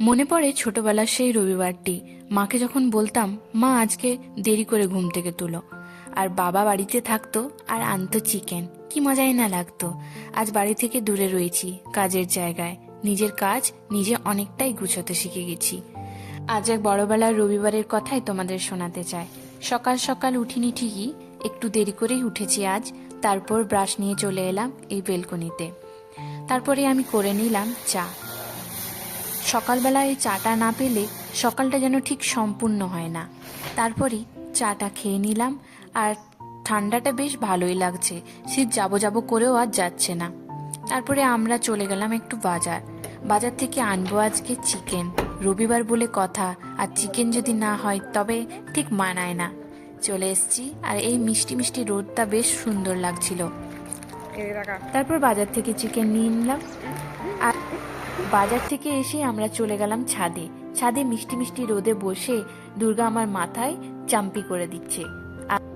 মনে পড়ে ছোটবেলার সেই রবিবারটি। মাকে যখন বলতাম, মা, আজকে দেরি করে ঘুম থেকে তুলো। আর বাবা বাড়িতে থাকতো আর আনতো চিকেন। কি মজাই না লাগতো। আজ বাড়ি থেকে দূরে রয়েছি, কাজের জায়গায়। নিজের কাজ নিজে অনেকটাই গুছোতে শিখে গেছি। আজ এক বড়বেলার রবিবারের কথাই তোমাদের শোনাতে চাই। সকাল সকাল উঠিনি ঠিকই, একটু দেরি করেই উঠেছি আজ। তারপর ব্রাশ নিয়ে চলে এলাম এই বেলকনিতে। তারপরে আমি করে নিলাম চা। সকালবেলা এই চাটা না পেলে সকালটা যেন ঠিক সম্পূর্ণ হয় না। তারপরেই চাটা খেয়ে নিলাম আর ঠান্ডাটা বেশ ভালোই লাগছে শীত যাব যাব করেও আর যাচ্ছে না। তারপরে আমরা চলে গেলাম একটু বাজার। বাজার থেকে আনব আজকে চিকেন। রবিবার বলে কথা আর চিকেন যদি না হয় তবে ঠিক মানায় না। চলে এসছি আর এই মিষ্টি মিষ্টি রোদটা বেশ সুন্দর লাগছিল। তারপর বাজার থেকে চিকেন নিয়ে নিলাম। আর বাজার থেকে এসে আমরা চলে গেলাম ছাদে। ছাদে মিষ্টি মিষ্টি রোদে বসে দুর্গা আমার মাথায় চাম্পি করে দিচ্ছে।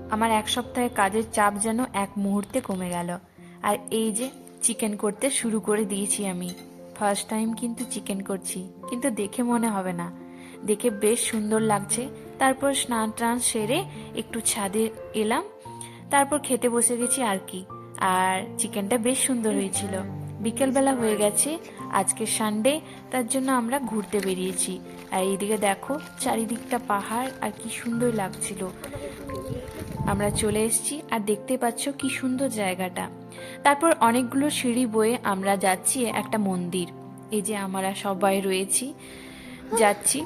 আমার এক সপ্তাহের কাজের চাপ যেন এক মুহূর্তে কমে গেল। আর এই যে চিকেন করতে শুরু করে দিয়েছি আমি। ফার্স্ট টাইম কিন্তু চিকেন করছি, কিন্তু দেখে মনে হবে না। দেখে বেশ সুন্দর লাগছে। তারপর স্নান টান সেরে একটু ছাদে এলাম। তারপর খেতে বসে গেছি আর কি। আর চিকেনটা বেশ সুন্দর হয়েছিল। বিকেলবেলা হয়ে গেছে আজকে সানডে তার জন্য আমরা ঘুরতে বেরিয়েছি। আর এইদিকে দেখো চারিদিকটা পাহাড় আর কি সুন্দর লাগছিল। আমরা চলে এসেছি আর দেখতে পাচ্ছ কি সুন্দর জায়গাটা। তারপর অনেকগুলো সিঁড়ি বয়ে আমরা যাচ্ছি একটা মন্দির। এই যে আমরা সবাই রয়েছি যাচ্ছি।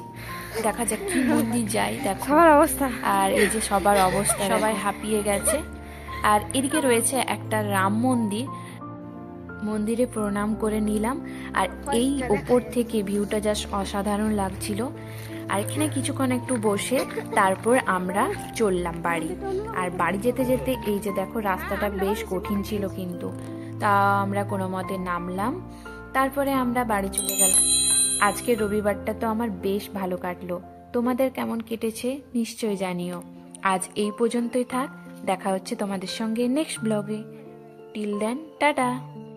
দেখা যাক কি মন্দির যাই দেখো। অবস্থা। আর এই যে সবার অবস্থা সবাই হাঁপিয়ে গেছে। আর এদিকে রয়েছে একটা রাম মন্দির মন্দিরে প্রণাম করে নিলাম। আর এই ওপর থেকে ভিউটা জাস্ট অসাধারণ লাগছিল। আর এখানে কিছুক্ষণ একটু বসে তারপর আমরা চললাম বাড়ি। আর বাড়ি যেতে যেতে এই যে দেখো রাস্তাটা বেশ কঠিন ছিল কিন্তু। তা আমরা কোনো মতে নামলাম। তারপরে আমরা বাড়ি চলে গেলাম। আজকে রবিবারটা তো আমার বেশ ভালো কাটলো। তোমাদের কেমন কেটেছে নিশ্চয় জানিও। আজ এই পর্যন্তই থাক। দেখা হচ্ছে তোমাদের সঙ্গে নেক্সট ব্লগে। Till then, tata.